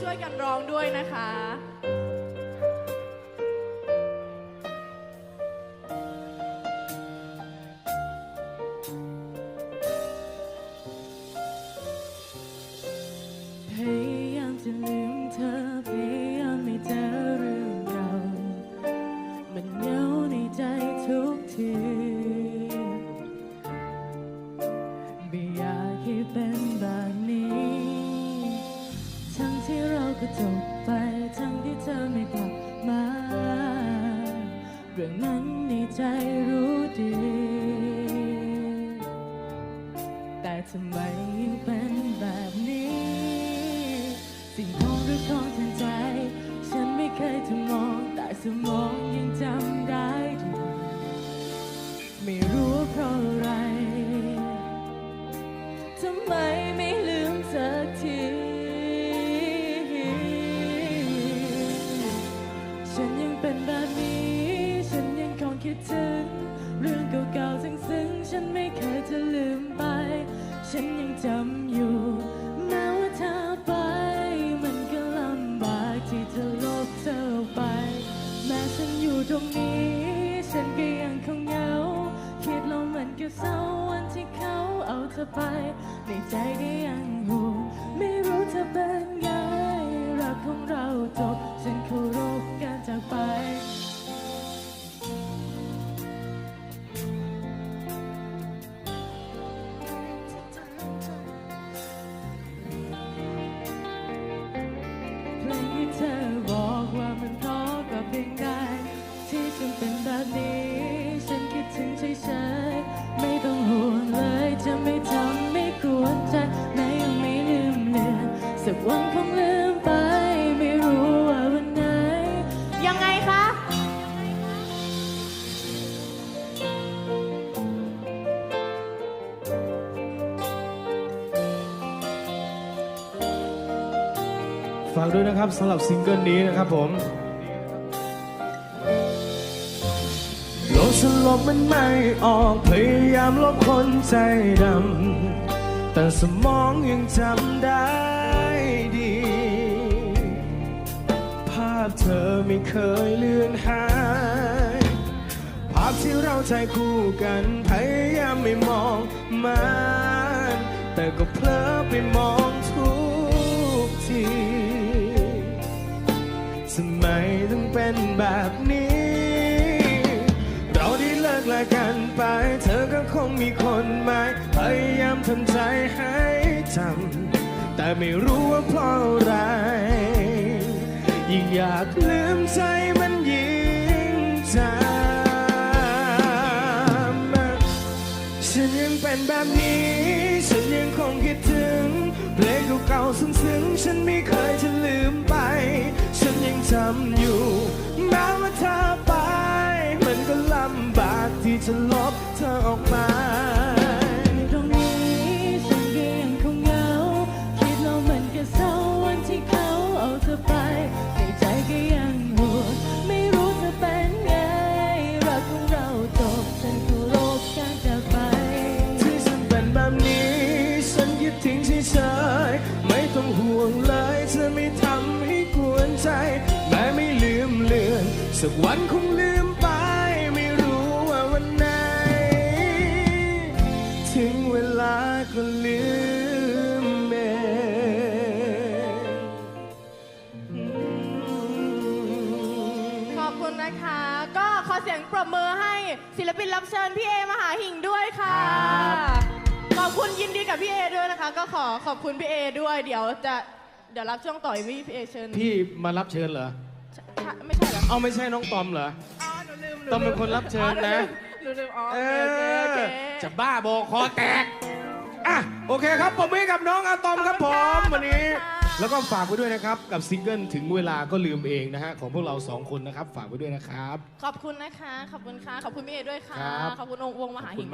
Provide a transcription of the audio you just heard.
ช่วยกันร้องด้วยนะคะพยายามจะลืมเธอ ก็จบไปทั้งที่เธอไม่กลับมา เรื่องนั้นในใจรู้ดี แต่ทำไมยังเป็นแบบนี้ สิ่งของหรือของทางใจ ฉันไม่เคยจะมอง แต่สมองยังจำได้ดีไม่รู้ว่าเพราะอะไร ทำไมไม่ลืมสักที คิดถึง เรื่องเก่าๆซึ้งๆ ฉันไม่เคยจะลืมไป ฉันยังจำอยู่ แม้ว่าเธอไป มันก็ลำบากที่จะลบเธอไป แม้ฉันอยู่ตรงนี้ ฉันก็ยังคงเหงา คิดแล้วมันก็เศร้าวันที่เขาเอาเธอไป ในใจก็ยังห่วงไม่รู้เธอเป็นไงรักของเราจบฉันคา เป็นแบบนี้ ฉันคิดถึงเฉยๆไม่ต้องห่วงเลยจะไม่ทำไม่กวนใจแม้ยังไม่ลืมเลือนสักวันคงลืมไป ไม่รู้ว่าวันไหน ยังไงคะ ฝากด้วยนะครับสำหรับซิงเกิลนี้นะครับผม สลบมันไม่ออกพยายามลบคนใจดำ แต่สมองยังจำได้ดี ภาพเธอไม่เคยเลือนหาย ภาพที่เราใจคู่กันพยายามไม่มองมันแต่ก็เพลอไปมอง ไป เธอก็คงมีคนใหม่พยายามทำใจให้จำแต่ไม่รู้ว่าเพราะอะไร ยิ่งอยากลืมใจมันยิ่งจำฉันยังเป็นแบบนี้ ฉันยังคงคิดถึง เพลงเก่าๆซึ้งๆ ฉันไม่เคยจะลืมไป ฉันยังจำอยู่แม้ว่าเธอ จะลบเธอออกมาตรงนี้ฉันก็ยังคงเหงา คิดแล้วมันก็เศร้าวันที่เขาเอาเธอไป ในใจก็ยังห่วงไม่รู้จะเป็นไง รักของเราจบฉันเคารพการจากไป ที่ฉันเป็นแบบนี้ ฉันคิดถึงเฉยๆไม่ต้องห่วงเลยจะไม่ทำให้กวนใจ แม้ไม่ลืมเลือน สักวันคงลืม งเวลาก็ลืมเองขอบคุณนะคะ ก็ขอเสียงปรบมือให้ศิลปินรับเชิญพี่เอมหาหิ่งด้วยค่ะ ขอบคุณยินดีกับพี่เอด้วยนะคะ ก็ขอขอบคุณพี่เอด้วย เดี๋ยวจะเดี๋ยวรับช่วงต่อยพี่เอเชิญพี่มารับเชิญเหรอ ใช่ไม่ใช่เหรอ เอาไม่ใช่น้องตอมเหรอ อ๋อหนูลืมหต้องเป็นคนรับเชิญนะหนูลืม อ๋อเอโอโอเคโอเคจะบ้าบอคอแตก อะ โอเคครับผมให้กับน้องอะตอมครับผม วันนี้ แล้วก็ฝากไว้ด้วยนะครับ กับซิงเกิลถึงเวลาก็ลืมเองนะฮะ ของพวกเราสองคนนะครับ ฝากไว้ด้วยนะครับ ขอบคุณนะคะ ขอบคุณค่ะ ขอบคุณพี่เอด้วยค่ะ ครับ ขอบคุณองวงมหาหิง